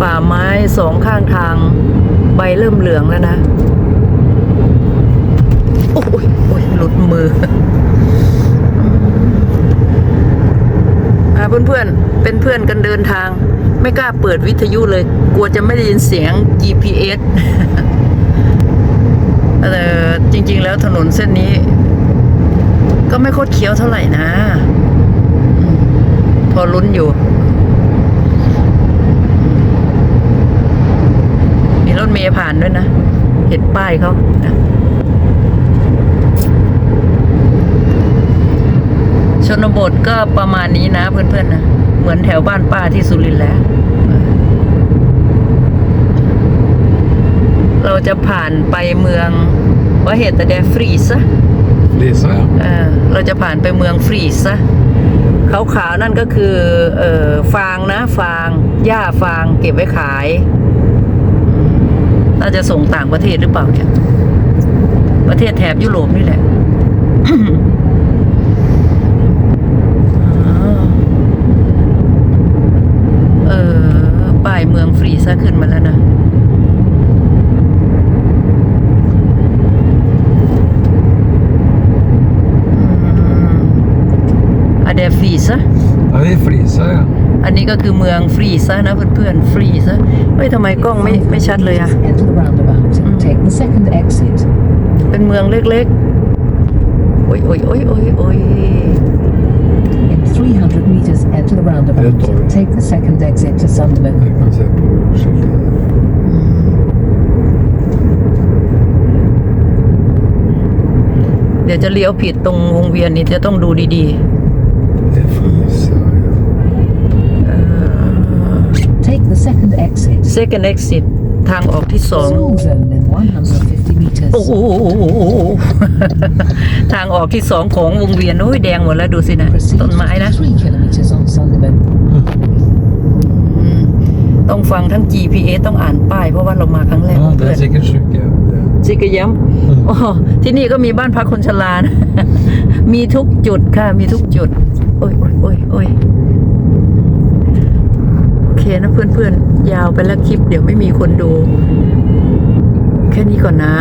ป่าไม้สองข้างทางใบเริ่มเหลืองแล้วนะ โอ้ยโอ้ยหลุดมืออ่าเพื่อนๆ เป็นเพื่อนกันเดินทาง ไม่กล้าเปิดวิทยุเลย กลัวจะไม่ได้ยินเสียง GPS แต่จริง ๆ แล้วถนนเส้นนี้ ก็ไม่โคตรเคี้ยวเท่าไหร่นะ พอลุ้นอยู่ มีรถเมย์ผ่านด้วยนะ เห็นป้ายเขานะชนบทก็ประมาณนี้นะเพื่อนๆนะ เหมือนแถวบ้านป้าที่สุรินทร์แล้ว เราจะผ่านไปเมืองว่าเหตุแต่แดฟรีซะ Lisa, ja. เออเราจะผ่านไปเมืองฟรีซะขาวๆนั่นก็คือเออฟางนะฟางหญ้าฟางเก็บไว้ขายอืม น่าจะส่งต่างประเทศหรือเปล่าเนี่ยประเทศแถบยุโรปนี่แหละอ๋อเออป้ายเมืองฟรีซะขึ้นมาแล้วนะอะเดฟรีซะ Ja, det är Frisa, ja. อันนี้ก็คือเมืองฟรีซะนะเพื่อนๆฟรีซะเฮ้ยทำไมกล้องไม่ไม่ชัดเลยอะ Enter the roundabout. Take the second exit. เป็นเมืองเล็กๆ โอ้ยโอ้ยโอ้ยโอ้ยโอ้ย In 300 meters, enter the roundabout. Det tar vi. Take the second exit to Sunderland. Jag kan se på skylten. เดี๋ยวจะเลี้ยวผิดตรงวงเวียนนี้จะต้องดูดี Det är Frisa, ja. Take the second exit. ๆ second exit ทางออกที่สองโอ้โหทางออกที่สองของวงเวียนโอ้ยแดงหมดแล้วดูสินะต้นไม้นะต้องฟังทั้ง GPS ต้องอ่านป้ายเพราะว่าเรามาครั้งแรกเพื่อนซิกย้ำอ๋อที่นี่ก็มีบ้านพักคนชรานะมีทุกจุดค่ะ มีทุกจุด โอ้ยโอ้ยโอ้ย นะเพื่อนๆ ยาวไปแล้วคลิปเดี๋ยวไม่มีคนดู แค่นี้ก่อนนะ